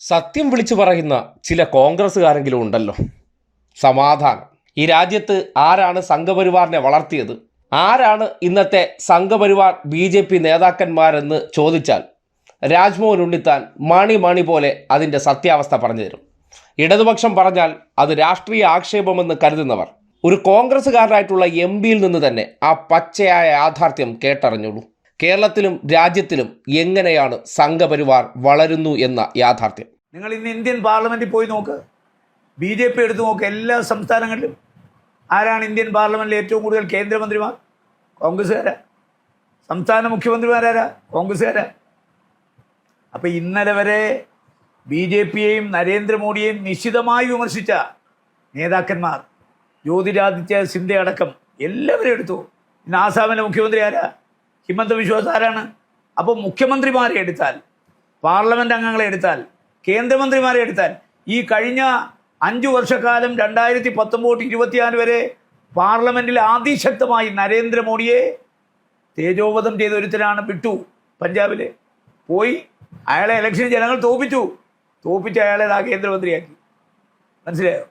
സത്യം വിളിച്ചു പറയുന്ന ചില കോൺഗ്രസ്സുകാരെങ്കിലും ഉണ്ടല്ലോ. സമാധാനം. ഈ രാജ്യത്ത് ആരാണ് സംഘപരിവാറിനെ വളർത്തിയത്? ആരാണ് ഇന്നത്തെ സംഘപരിവാർ ബി ജെ പി നേതാക്കന്മാരെന്ന് ചോദിച്ചാൽ രാജ്മോഹൻ ഉണ്ണിത്താൻ മാണി മാണി പോലെ അതിന്റെ സത്യാവസ്ഥ പറഞ്ഞു തരും. ഇടതുപക്ഷം പറഞ്ഞാൽ അത് രാഷ്ട്രീയ ആക്ഷേപമെന്ന് കരുതുന്നവർ. ഒരു കോൺഗ്രസ്സുകാരനായിട്ടുള്ള എം പിയിൽ നിന്ന് തന്നെ ആ പച്ചയായ യാഥാർത്ഥ്യം കേട്ടറിഞ്ഞുള്ളൂ കേരളത്തിലും രാജ്യത്തിലും എങ്ങനെയാണ് സംഘപരിവാർ വളരുന്നു എന്ന യാഥാർത്ഥ്യം? നിങ്ങൾ ഇന്ന് ഇന്ത്യൻ പാർലമെന്റിൽ പോയി നോക്ക്. ബി ജെ പി എടുത്തു നോക്ക് എല്ലാ സംസ്ഥാനങ്ങളിലും. ആരാണ് ഇന്ത്യൻ പാർലമെന്റിൽ ഏറ്റവും കൂടുതൽ കേന്ദ്രമന്ത്രിമാർ? കോൺഗ്രസ്സുകാരാ. സംസ്ഥാന മുഖ്യമന്ത്രിമാരാരാ? കോൺഗ്രസ്സുകാരാ. അപ്പം ഇന്നലെ വരെ ബി ജെ പിയെയും നരേന്ദ്രമോദിയെയും നിശിതമായി വിമർശിച്ച നേതാക്കന്മാർ ജ്യോതിരാദിത്യ സിന്ധ്യ അടക്കം എല്ലാവരും എടുത്തു ഇന്ന് ആസാമിലെ മുഖ്യമന്ത്രി ആരാ? ഹിമന്ത വിശ്വാസ് ആരാണ് അപ്പോൾ മുഖ്യമന്ത്രിമാരെ എടുത്താൽ പാർലമെന്റ് അംഗങ്ങളെ എടുത്താൽ കേന്ദ്രമന്ത്രിമാരെ എടുത്താൽ ഈ കഴിഞ്ഞ അഞ്ചു വർഷക്കാലം രണ്ടായിരത്തി പത്തൊമ്പത് ഇരുപത്തിനാല് വരെ പാർലമെന്റിൽ അതിശക്തമായി നരേന്ദ്രമോദിയെ തേജോവധം ചെയ്ത ഒരുത്തരാണ് ബിട്ടു പഞ്ചാബിൽ പോയി അയാളെ ഇലക്ഷൻ ജനങ്ങൾ തോപ്പിച്ചു. തോപ്പിച്ച് അയാളെ ആ കേന്ദ്രമന്ത്രിയാക്കി. മനസ്സിലായോ?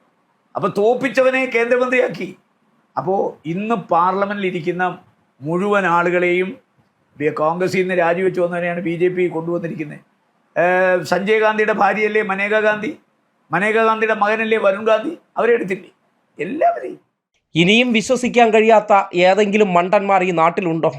അപ്പോൾ തോപ്പിച്ചവനെ കേന്ദ്രമന്ത്രിയാക്കി. അപ്പോൾ ഇന്ന് പാർലമെന്റിൽ ഇരിക്കുന്ന മുഴുവൻ ആളുകളെയും കോൺഗ്രസിൽ നിന്ന് രാജിവെച്ച് വന്നവരെയാണ് ബി ജെ പി കൊണ്ടുവന്നിരിക്കുന്നത്. സഞ്ജയ് ഗാന്ധിയുടെ ഭാര്യയല്ലേ മനേക ഗാന്ധി? മനേക ഗാന്ധിയുടെ മകനല്ലേ വരുൺ ഗാന്ധി? അവരെ എടുത്തില്ലേ? എല്ലാവരെയും. ഇനിയും വിശ്വസിക്കാൻ കഴിയാത്ത ഏതെങ്കിലും മണ്ടന്മാർ ഈ നാട്ടിലുണ്ടോ?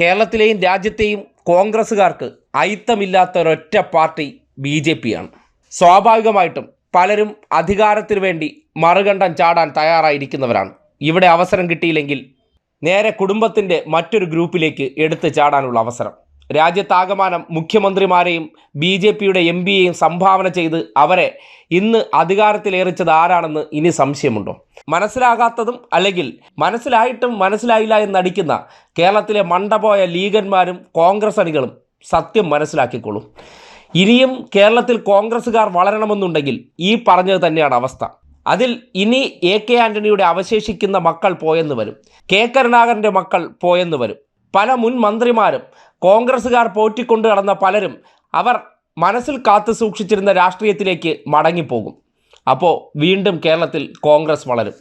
കേരളത്തിലെയും രാജ്യത്തെയും കോൺഗ്രസ്സുകാർക്ക് അയിത്തമില്ലാത്ത ഒരൊറ്റ പാർട്ടി ബി ജെ പി ആണ് സ്വാഭാവികമായിട്ടും പലരും അധികാരത്തിനു വേണ്ടി മറുകണ്ഠം ചാടാൻ തയ്യാറായിരിക്കുന്നവരാണ്. ഇവിടെ അവസരം കിട്ടിയില്ലെങ്കിൽ നേരെ കുടുംബത്തിന്റെ മറ്റൊരു ഗ്രൂപ്പിലേക്ക് എടുത്തു ചാടാനുള്ള അവസരം. രാജ്യത്താകമാനം മുഖ്യമന്ത്രിമാരെയും ബി ജെ പിയുടെ എം പിയെയും സംഭാവന ചെയ്ത് അവരെ ഇന്ന് അധികാരത്തിലേറിച്ചത് ആരാണെന്ന് ഇനി സംശയമുണ്ടോ? മനസ്സിലാകാത്തതും അല്ലെങ്കിൽ മനസ്സിലായിട്ടും മനസ്സിലായില്ല എന്നടിക്കുന്ന കേരളത്തിലെ മണ്ടപോയ ലീഗന്മാരും കോൺഗ്രസ് അണികളും സത്യം മനസ്സിലാക്കിക്കോളും. ഇനിയും കേരളത്തിൽ കോൺഗ്രസ്സുകാർ വളരണമെന്നുണ്ടെങ്കിൽ ഈ പറഞ്ഞത് തന്നെയാണ് അവസ്ഥ. അതിൽ ഇനി എ കെ ആന്റണിയുടെ അവശേഷിക്കുന്ന മക്കൾ പോയെന്ന് വരും. കെ കരുണാകരന്റെ മക്കൾ പോയെന്ന് വരും. പല മുൻ മന്ത്രിമാരും കോൺഗ്രസ്സുകാർ പോറ്റിക്കൊണ്ട് നടന്ന പലരും അവർ മനസ്സിൽ കാത്തു സൂക്ഷിച്ചിരുന്ന രാഷ്ട്രീയത്തിലേക്ക് മടങ്ങിപ്പോകും. അപ്പോൾ വീണ്ടും കേരളത്തിൽ കോൺഗ്രസ് വളരും.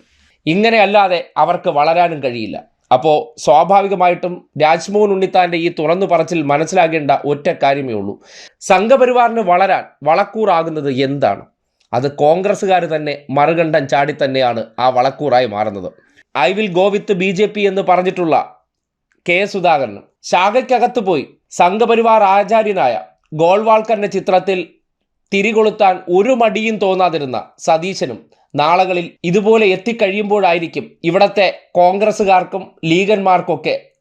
ഇങ്ങനെയല്ലാതെ അവർക്ക് വളരാനും കഴിയില്ല. അപ്പോൾ സ്വാഭാവികമായിട്ടും രാജ്മോഹൻ ഉണ്ണിത്താന്റെ ഈ തുറന്നു പറച്ചിൽ മനസ്സിലാകേണ്ട ഒറ്റ കാര്യമേ ഉള്ളൂ. സംഘപരിവാറിന് വളരാൻ വളക്കൂറാകുന്നത് എന്താണ്? അത് കോൺഗ്രസ്സുകാർ തന്നെ മറുകണ്ഠം ചാടി തന്നെയാണ് ആ വളക്കൂറായി മാറുന്നത്. I will go with B J P എന്ന് പറഞ്ഞിട്ടുള്ള കെ സുധാകരനും ശാഖയ്ക്കകത്ത് പോയി സംഘപരിവാർ ആചാര്യനായ ഗോൾവാൾക്കറിന്റെ ചിത്രത്തിൽ തിരികൊളുത്താൻ ഒരു മടിയും തോന്നാതിരുന്ന സതീശനും നാളുകളിൽ ഇതുപോലെ എത്തിക്കഴിയുമ്പോഴായിരിക്കും ഇവിടത്തെ കോൺഗ്രസ്സുകാർക്കും ലീഗന്മാർക്കൊക്കെ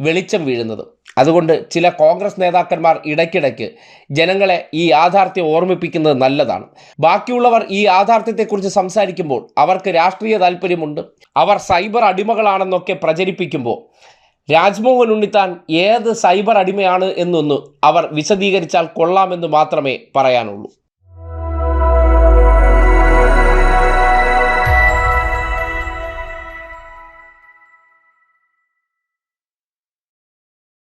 വെളിച്ചം വീഴുന്നത്. അതുകൊണ്ട് ചില കോൺഗ്രസ് നേതാക്കന്മാർ ഇടയ്ക്കിടയ്ക്ക് ജനങ്ങളെ ഈ യാഥാർത്ഥ്യം ഓർമ്മിപ്പിക്കുന്നത് നല്ലതാണ്. ബാക്കിയുള്ളവർ ഈ യാഥാർത്ഥ്യത്തെക്കുറിച്ച് സംസാരിക്കുമ്പോൾ അവർക്ക് രാഷ്ട്രീയ താല്പര്യമുണ്ട്. അവർ സൈബർ അടിമകളാണെന്നൊക്കെ പ്രചരിപ്പിക്കുമ്പോൾ രാജ്മോഹൻ ഉണ്ണിത്താൻ ഏത് സൈബർ അടിമയാണ് എന്നൊന്ന് അവർ വിശദീകരിച്ചാൽ കൊള്ളാമെന്ന് മാത്രമേ പറയാനുള്ളൂ.